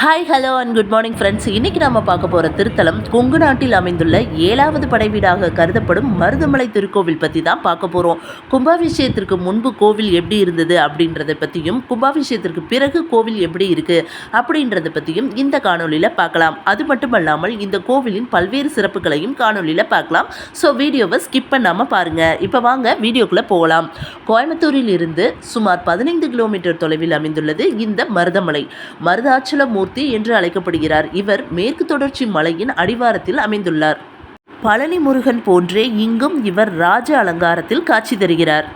Hi hello and good morning friends இன்னைக்கு நம்ம பார்க்க போகிற திருத்தலம் கொங்கு நாட்டில் அமைந்துள்ள ஏழாவது படைவீடாக கருதப்படும் மருதமலை திருக்கோவில் பற்றி தான் பார்க்க போகிறோம் கும்பாபிஷேகத்திற்கு முன்பு கோவில் எப்படி இருந்தது அப்படின்றத பற்றியும் கும்பாபிஷேகத்திற்கு பிறகு கோவில் எப்படி இருக்குது அப்படின்றத பற்றியும் இந்த காணொலியில் பார்க்கலாம். அது மட்டுமல்லாமல் இந்த கோவிலின் பல்வேறு சிறப்புகளையும் காணொலியில் பார்க்கலாம். ஸோ வீடியோவை ஸ்கிப் பண்ணாமல் பாருங்கள் இப்போ வாங்க வீடியோக்குள்ளே போகலாம். கோயம்புத்தூரில் இருந்து சுமார் பதினைந்து கிலோமீட்டர் தொலைவில் அமைந்துள்ளது இந்த மருதமலை. மருதாச்சலமூர் மூர்த்தி என்று அழைக்கப்படுகிறார். இவர் மேற்கு தொடர்ச்சி மலையின் அடிவாரத்தில் அமைந்துள்ளார். பழனி முருகன் போன்றே இங்கும் இவர் ராஜ அலங்காரத்தில் காட்சி தருகிறார்.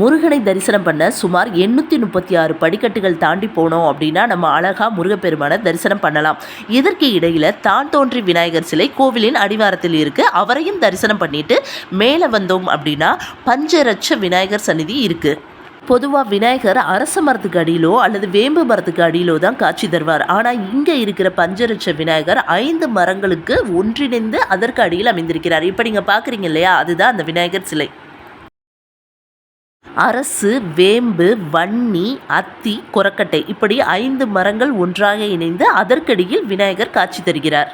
முருகனை தரிசனம் பண்ண சுமார் எண்ணூற்றி முப்பத்தி ஆறு படிக்கட்டுகள் தாண்டி போனோம் அப்படின்னா நம்ம அழகா முருகப்பெருமானை தரிசனம் பண்ணலாம். இதற்கு இடையில தான் தோன்றி விநாயகர் சிலை கோவிலின் அடிவாரத்தில் இருக்கு. அவரையும் தரிசனம் பண்ணிட்டு மேலே வந்தோம் அப்படின்னா பஞ்சரட்ச விநாயகர் சந்நிதி இருக்கு. பொதுவாக விநாயகர் அரச மரத்துக்கு அடியிலோ அல்லது வேம்பு மரத்துக்கு அடியிலோ தான் காட்சி தருவார். ஆனால் இங்கே இருக்கிற பஞ்சரட்ச விநாயகர் ஐந்து மரங்களுக்கு ஒன்றிணைந்து அதற்கு அடியில் அமைந்திருக்கிறார். இப்போ நீங்கள் பார்க்குறீங்க இல்லையா? அதுதான் அந்த விநாயகர் சிலை. அரசு வேம்பு வன்னி அத்தி கொரக்கட்டை இப்படி ஐந்து மரங்கள் ஒன்றாக இணைந்து அதற்கடியில் விநாயகர் காட்சி தருகிறார்.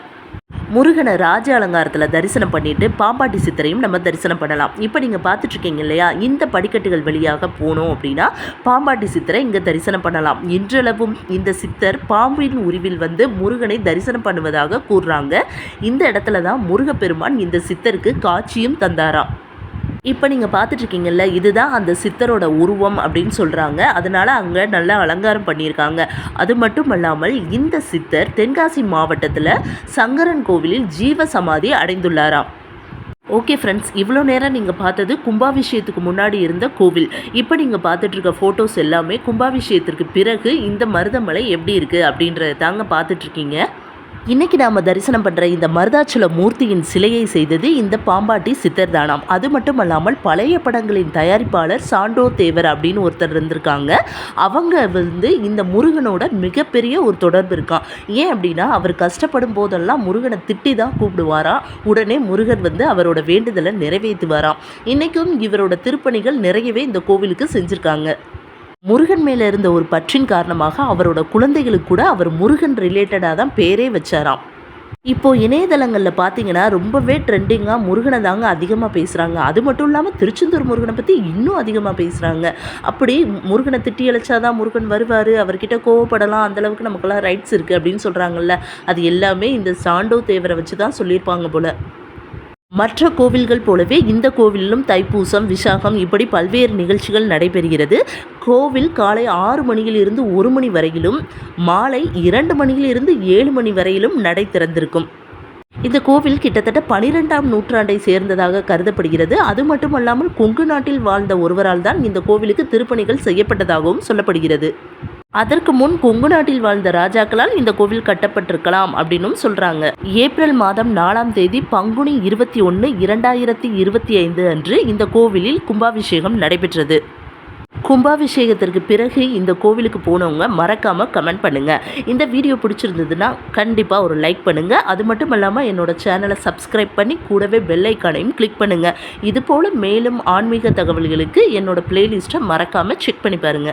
முருகனை ராஜ அலங்காரத்தில் தரிசனம் பண்ணிட்டு பாம்பாட்டி சித்தரையும் நம்ம தரிசனம் பண்ணலாம். இப்போ நீங்கள் பார்த்துட்ருக்கீங்க இல்லையா? இந்த படிக்கட்டுகள் வழியாக போனோம் அப்படின்னா பாம்பாட்டி சித்தரை இங்கே தரிசனம் பண்ணலாம். இன்றளவும் இந்த சித்தர் பாம்பின் உருவில் வந்து முருகனை தரிசனம் பண்ணுவதாக கூறுறாங்க. இந்த இடத்துல தான் முருகப்பெருமான் இந்த சித்தருக்கு காட்சியும் தந்தாராம். இப்போ நீங்கள் பார்த்துட்ருக்கீங்கல்ல இதுதான் அந்த சித்தரோட உருவம் அப்படின்னு சொல்கிறாங்க அதனால் அங்கே நல்லா அலங்காரம் பண்ணியிருக்காங்க. அது மட்டும் அல்லாமல் இந்த சித்தர் தென்காசி மாவட்டத்தில் சங்கரன் கோவிலில் ஜீவ சமாதி அடைந்துள்ளாராம். ஓகே ஃப்ரெண்ட்ஸ் இவ்வளோ நேரம் நீங்கள் பார்த்தது கும்பாபிஷேகத்துக்கு முன்னாடி இருந்த கோவில். இப்போ நீங்கள் பார்த்துட்ருக்க ஃபோட்டோஸ் எல்லாமே கும்பாபிஷேகத்திற்கு பிறகு இந்த மருதமலை எப்படி இருக்குது அப்படின்றத தாங்க பார்த்துட்ருக்கீங்க. இன்னைக்கு நாம் தரிசனம் பண்ணுற இந்த மருதாச்சல மூர்த்தியின் சிலையை செய்தது இந்த பாம்பாட்டி சித்தர் தானாம் அது மட்டும் அல்லாமல் பழைய படங்களின் தயாரிப்பாளர் சாண்டோ தேவர் அப்படின்னு ஒருத்தர் இருந்திருக்காங்க. அவங்க வந்து இந்த முருகனோட மிகப்பெரிய ஒரு தொடர்பு இருக்கான் ஏன் அப்படின்னா அவர் கஷ்டப்படும் போதெல்லாம் முருகனை திட்டி தான் கூப்பிடுவாராம் உடனே முருகன் வந்து அவரோட வேண்டுதலை நிறைவேற்றுவாராம். இன்றைக்கும் இவரோட திருப்பணிகள் நிறையவே இந்த கோவிலுக்கு செஞ்சுருக்காங்க. முருகன் மேலே இருந்த ஒரு பற்றின் காரணமாக அவரோட குழந்தைகளுக்கு கூட அவர் முருகன் ரிலேட்டடாக தான் பேரே வச்சாராம். இப்போ இணையதளங்களில் பார்த்தீங்கன்னா ரொம்பவே ட்ரெண்டிங்காக முருகனை தாங்க அதிகமாக பேசுகிறாங்க அது மட்டும் இல்லாமல் திருச்செந்தூர் முருகனை பற்றி இன்னும் அதிகமாக பேசுகிறாங்க அப்படி முருகனை திட்டி அழைச்சாதான் முருகன் வருவார் அவர்கிட்ட கோவப்படலாம் அந்தளவுக்கு நமக்கெல்லாம் ரைட்ஸ் இருக்குது அப்படின்னு சொல்கிறாங்கல்ல அது எல்லாமே இந்த சாண்டோ தேவரை வச்சு தான் சொல்லியிருப்பாங்க போல். மற்ற கோவில்கள் போலவே இந்த கோவிலிலும் தைப்பூசம் விசாகம் இப்படி பல்வேறு நிகழ்ச்சிகள் நடைபெறுகிறது. கோவில் காலை ஆறு மணியில் இருந்து ஒரு மணி வரையிலும் மாலை இரண்டு மணியில் இருந்து ஏழு மணி வரையிலும் நடை திறந்திருக்கும். இந்த கோவில் கிட்டத்தட்ட பனிரெண்டாம் நூற்றாண்டை சேர்ந்ததாக கருதப்படுகிறது. அது மட்டுமல்லாமல் கொங்கு நாட்டில் வாழ்ந்த ஒருவரால் தான் இந்த கோவிலுக்கு திருப்பணிகள் செய்யப்பட்டதாகவும் சொல்லப்படுகிறது. அதற்கு முன் கொங்கு நாட்டில் வாழ்ந்த ராஜாக்களால் இந்த கோவில் கட்டப்பட்டிருக்கலாம் அப்படின்னும் சொல்றாங்க. ஏப்ரல் மாதம் நாலாம் தேதி பங்குனி இருபத்தி ஒன்று இரண்டாயிரத்தி இருபத்தி ஐந்து அன்று இந்த கோவிலில் கும்பாபிஷேகம் நடைபெற்றது. கும்பாபிஷேகத்திற்கு பிறகு இந்த கோவிலுக்கு போனவங்க மறக்காம கமெண்ட் பண்ணுங்க. இந்த வீடியோ பிடிச்சிருந்ததுன்னா கண்டிப்பாக ஒரு லைக் பண்ணுங்க. அது மட்டும் இல்லாமல் என்னோட சேனலை சப்ஸ்கிரைப் பண்ணி கூடவே பெல் ஐக்கானையும் கிளிக் பண்ணுங்க. இது போல மேலும் ஆன்மீக தகவல்களுக்கு என்னோட பிளேலிஸ்ட்டை மறக்காம செக் பண்ணி பாருங்க.